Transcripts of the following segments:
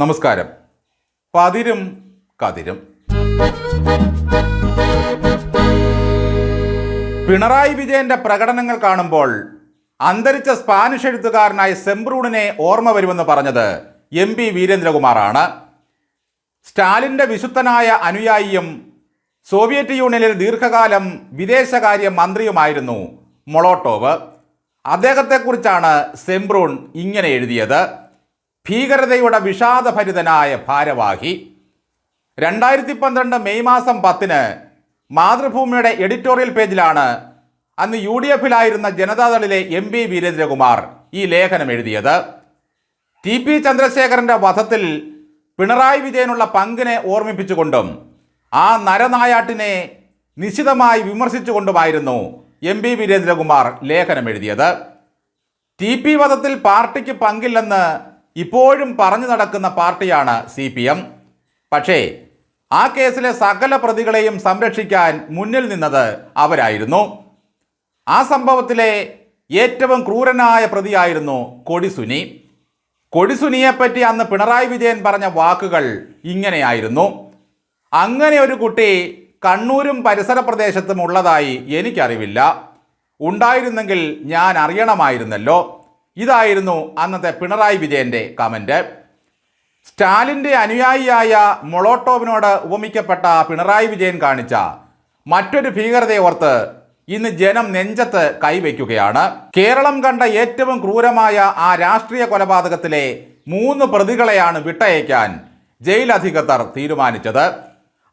നമസ്കാരം. പതിരും കതിരും. പിണറായി വിജയന്റെ പ്രകടനങ്ങൾ കാണുമ്പോൾ അന്തരിച്ച സ്പാനിഷ് എഴുത്തുകാരനായ സെംബ്രൂണിനെ ഓർമ്മ വരുമെന്ന് പറഞ്ഞത് എം പി വീരേന്ദ്രകുമാറാണ്. സ്റ്റാലിന്റെ വിശുദ്ധനായ അനുയായിയും സോവിയറ്റ് യൂണിയനിൽ ദീർഘകാലം വിദേശകാര്യ മന്ത്രിയുമായിരുന്നു മൊളോട്ടോവ്. അദ്ദേഹത്തെക്കുറിച്ചാണ് സെംബ്രൂൺ ഇങ്ങനെ എഴുതിയത്. ഭീകരതയുടെ വിഷാദഭരിതനായ ഭാരവാഹി. രണ്ടായിരത്തി പന്ത്രണ്ട് മെയ് മാസം പത്തിന് മാതൃഭൂമിയുടെ എഡിറ്റോറിയൽ പേജിലാണ് അന്ന് യു ഡി എഫിലായിരുന്ന ജനതാദളിലെ എം പി വീരേന്ദ്രകുമാർ ഈ ലേഖനം എഴുതിയത്. ടി പി ചന്ദ്രശേഖരന്റെ വധത്തിൽ പിണറായി വിജയനുള്ള പങ്കിനെ ഓർമ്മിപ്പിച്ചുകൊണ്ടും ആ നരനായാട്ടിനെ നിശിതമായി വിമർശിച്ചുകൊണ്ടുമായിരുന്നു എം പി വീരേന്ദ്രകുമാർ ലേഖനം എഴുതിയത്. ടി പി വധത്തിൽ പാർട്ടിക്ക് പങ്കില്ലെന്ന് ഇപ്പോഴും പറഞ്ഞു നടക്കുന്ന പാർട്ടിയാണ് സി പി എം. പക്ഷേ ആ കേസിലെ സകല പ്രതികളെയും സംരക്ഷിക്കാൻ മുന്നിൽ നിന്നത് അവരായിരുന്നു. ആ സംഭവത്തിലെ ഏറ്റവും ക്രൂരനായ പ്രതിയായിരുന്നു കൊടിസുനി. കൊടിസുനിയെപ്പറ്റി അന്ന് പിണറായി വിജയൻ പറഞ്ഞ വാക്കുകൾ ഇങ്ങനെയായിരുന്നു. അങ്ങനെ ഒരു കുട്ടി കണ്ണൂരും പരിസര പ്രദേശത്തും ഉള്ളതായി എനിക്കറിവില്ല. ഉണ്ടായിരുന്നെങ്കിൽ ഞാൻ അറിയണമായിരുന്നല്ലോ. ഇതായിരുന്നു അന്നത്തെ പിണറായി വിജയന്റെ കമന്റ്. സ്റ്റാലിന്റെ അനുയായിയായ മൊളോട്ടോവിനോട് ഉപമിക്കപ്പെട്ട പിണറായി വിജയൻ കാണിച്ച മറ്റൊരു ഭീകരതയെ ഓർത്ത് ഇന്ന് ജനം നെഞ്ചത്ത് കൈവയ്ക്കുകയാണ്. കേരളം കണ്ട ഏറ്റവും ക്രൂരമായ ആ രാഷ്ട്രീയ കൊലപാതകത്തിലെ മൂന്ന് പ്രതികളെയാണ് വിട്ടയക്കാൻ ജയിൽ അധികൃതർ തീരുമാനിച്ചത്.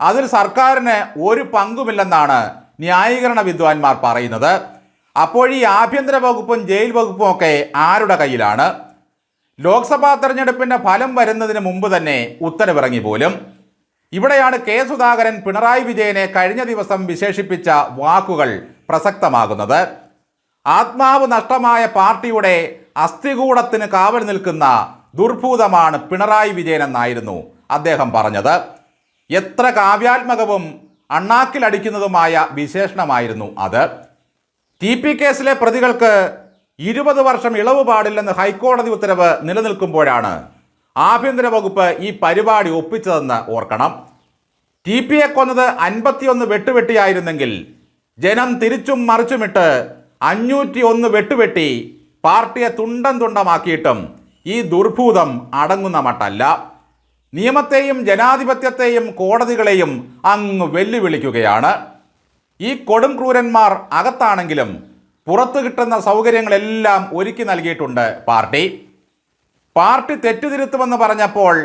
അതിൽ സർക്കാരിന് ഒരു പങ്കുമില്ലെന്നാണ് ന്യായീകരണ വിദ്വാൻമാർ പറയുന്നത്. അപ്പോൾ ഈ ആഭ്യന്തര വകുപ്പും ജയിൽ വകുപ്പും ഒക്കെ ആരുടെ കയ്യിലാണ്? ലോക്സഭാ തെരഞ്ഞെടുപ്പിന്റെ ഫലം വരുന്നതിന് മുമ്പ് തന്നെ ഉത്തരവിറങ്ങി പോലും. ഇവിടെയാണ് കെ സുധാകരൻ പിണറായി വിജയനെ കഴിഞ്ഞ ദിവസം വിശേഷിപ്പിച്ച വാക്കുകൾ പ്രസക്തമാകുന്നത്. ആത്മാവ് നഷ്ടമായ പാർട്ടിയുടെ അസ്ഥികൂടത്തിന് കാവൽ നിൽക്കുന്ന ദുർഭൂതമാണ് പിണറായി വിജയൻ എന്നായിരുന്നു അദ്ദേഹം പറഞ്ഞത്. എത്ര കാവ്യാത്മകവും അണ്ണാക്കിലടിക്കുന്നതുമായ വിശേഷണമായിരുന്നു അത്. ടി പി കേസിലെ പ്രതികൾക്ക് ഇരുപത് വർഷം ഇളവ് പാടില്ലെന്ന് ഹൈക്കോടതി ഉത്തരവ് നിലനിൽക്കുമ്പോഴാണ് ആഭ്യന്തര വകുപ്പ് ഈ പരിപാടി ഒപ്പിച്ചതെന്ന് ഓർക്കണം. ടി പിയെ കൊന്നത് അൻപത്തിയൊന്ന് വെട്ടുവെട്ടിയായിരുന്നെങ്കിൽ ജനം തിരിച്ചും മറിച്ചുമിട്ട് അഞ്ഞൂറ്റി ഒന്ന് വെട്ടുവെട്ടി പാർട്ടിയെ തുണ്ടം തുണ്ടമാക്കിയിട്ടും ഈ ദുർഭൂതം അടങ്ങുന്ന മട്ടല്ല. നിയമത്തെയും ജനാധിപത്യത്തെയും കോടതികളെയും അങ്ങ് വെല്ലുവിളിക്കുകയാണ്. ഈ കൊടും ക്രൂരന്മാർ അകത്താണെങ്കിലും പുറത്തു കിട്ടുന്ന സൗകര്യങ്ങളെല്ലാം ഒരുക്കി നൽകിയിട്ടുണ്ട് പാർട്ടി. പാർട്ടി തെറ്റുതിരുത്തുമെന്ന് പറഞ്ഞപ്പോൾ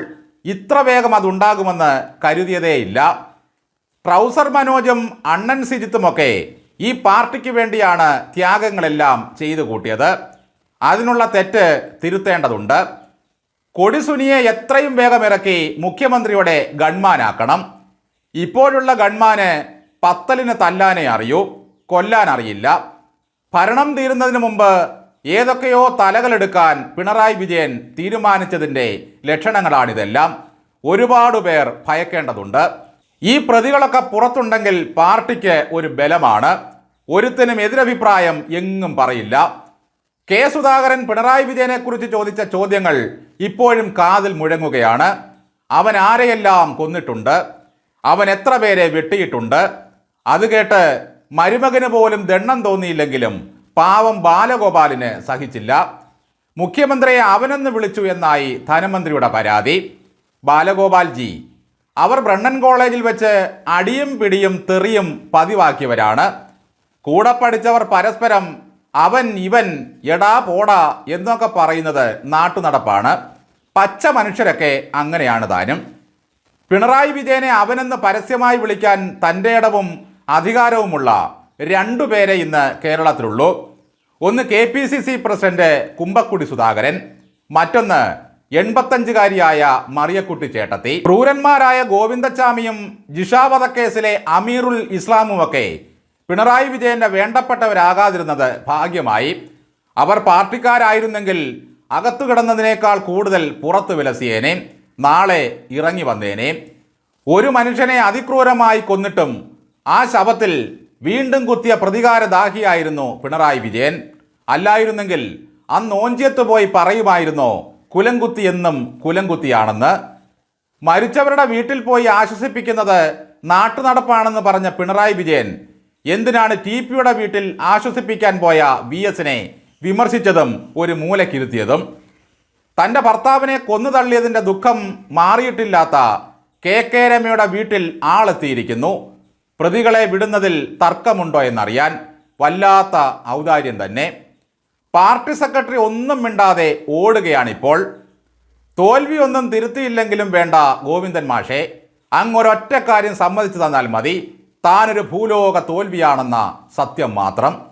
ഇത്ര വേഗം അതുണ്ടാകുമെന്ന് കരുതിയതേയില്ല. ട്രൗസർ മനോജും അണ്ണൻ സിജിത്തുമൊക്കെ ഈ പാർട്ടിക്ക് വേണ്ടിയാണ് ത്യാഗങ്ങളെല്ലാം ചെയ്തു കൂട്ടിയത്. അതിനുള്ള തെറ്റ് തിരുത്തേണ്ടതുണ്ട്. കൊടിസുനിയെ എത്രയും വേഗം ഇറക്കി മുഖ്യമന്ത്രിയുടെ ഗൺമാനാക്കണം. ഇപ്പോഴുള്ള ഗൺമാന് പത്തലിന് തല്ലാനേ അറിയൂ കൊല്ലാൻ അറിയില്ല. ഭരണം തീരുന്നതിന് മുമ്പ് ഏതൊക്കെയോ തലകളെടുക്കാൻ പിണറായി വിജയൻ തീരുമാനിച്ചതിന്റെ ലക്ഷണങ്ങളാണിതെല്ലാം. ഒരുപാട് പേർ ഭയക്കേണ്ടതുണ്ട്. ഈ പ്രതികളൊക്കെ പുറത്തുണ്ടെങ്കിൽ പാർട്ടിക്ക് ഒരു ബലമാണ്. ഒരുത്തിനും എതിരഭിപ്രായം എങ്ങും പറയില്ല. കെ സുധാകരൻ പിണറായി വിജയനെക്കുറിച്ച് ചോദിച്ച ചോദ്യങ്ങൾ ഇപ്പോഴും കാതിൽ മുഴങ്ങുകയാണ്. അവൻ ആരെയെല്ലാം കൊന്നിട്ടുണ്ട്? അവൻ എത്ര പേരെ വെട്ടിയിട്ടുണ്ട്? അത് കേട്ട് മരുമകന് പോലും ദണ്ണം തോന്നിയില്ലെങ്കിലും പാവം ബാലഗോപാലിന് സഹിച്ചില്ല. മുഖ്യമന്ത്രിയെ അവനെന്ന് വിളിച്ചു എന്നായി ധനമന്ത്രിയുടെ പരാതി. ബാലഗോപാൽജി അവർ ബ്രണ്ണൻ കോളേജിൽ വെച്ച് അടിയും പിടിയും തെറിയും പതിവാക്കിയവരാണ്. കൂടെ പഠിച്ചവർ പരസ്പരം അവൻ ഇവൻ എടാ പോടാ എന്നൊക്കെ പറയുന്നത് നാട്ടുനടപ്പാണ്. പച്ച മനുഷ്യരൊക്കെ അങ്ങനെയാണ് താനും. പിണറായി വിജയനെ അവനെന്ന് പരസ്യമായി വിളിക്കാൻ തന്റെ ഇടവും അധികാരവുമുള്ള രണ്ടു പേരെ ഇന്ന് കേരളത്തിലുള്ളൂ. ഒന്ന് K P C C president Kumbakkudi Sudhakaran മറ്റൊന്ന് എൺപത്തഞ്ചുകാരിയായ മറിയക്കുട്ടി ചേട്ടത്തി. ക്രൂരന്മാരായ ഗോവിന്ദച്ചാമിയും ജിഷ വധക്കേസിലെ അമീറുൽ ഇസ്ലാമുമൊക്കെ പിണറായി വിജയന്റെ വേണ്ടപ്പെട്ടവരാകാതിരുന്നത് ഭാഗ്യമായി. അവർ പാർട്ടിക്കാരായിരുന്നെങ്കിൽ അകത്തു കിടന്നതിനേക്കാൾ കൂടുതൽ പുറത്തു വിലസിയേനെ നാളെ ഇറങ്ങി വന്നേനെ. ഒരു മനുഷ്യനെ അതിക്രൂരമായി കൊന്നിട്ടും ആ ശവത്തിൽ വീണ്ടും കുത്തിയ പ്രതികാരദാഹിയായിരുന്നു പിണറായി വിജയൻ. അല്ലായിരുന്നെങ്കിൽ അന്ന് ഓഞ്ചിയത്ത് പോയി പറയുമായിരുന്നോ കുലംകുത്തി എന്നും കുലംകുത്തിയാണെന്ന്. മരിച്ചവരുടെ വീട്ടിൽ പോയി ആശ്വസിപ്പിക്കുന്നത് നാട്ടുനടപ്പാണെന്ന് പറഞ്ഞ പിണറായി വിജയൻ എന്തിനാണ് ടി പിയുടെ വീട്ടിൽ ആശ്വസിപ്പിക്കാൻ പോയ വി എസിനെ വിമർശിച്ചതും ഒരു മൂലക്കിരുത്തിയതും? തന്റെ ഭർത്താവിനെ കൊന്നു തള്ളിയതിന്റെ ദുഃഖം മാറിയിട്ടില്ലാത്ത കെ കെ രമയുടെ വീട്ടിൽ ആളെത്തിയിരിക്കുന്നു. പ്രതികളെ വിടുന്നതിൽ തർക്കമുണ്ടോ എന്നറിയാൻ വല്ലാത്ത ഔദാര്യം തന്നെ. പാർട്ടി സെക്രട്ടറി ഒന്നും മിണ്ടാതെ ഓടുകയാണിപ്പോൾ. തോൽവി ഒന്നും തിരുത്തിയില്ലെങ്കിലും വേണ്ട ഗോവിന്ദൻ മാഷെ അങ്ങൊരൊറ്റ കാര്യം സമ്മതിച്ചു തന്നാൽ മതി. താനൊരു ഭൂലോക തോൽവിയാണെന്ന സത്യം മാത്രം.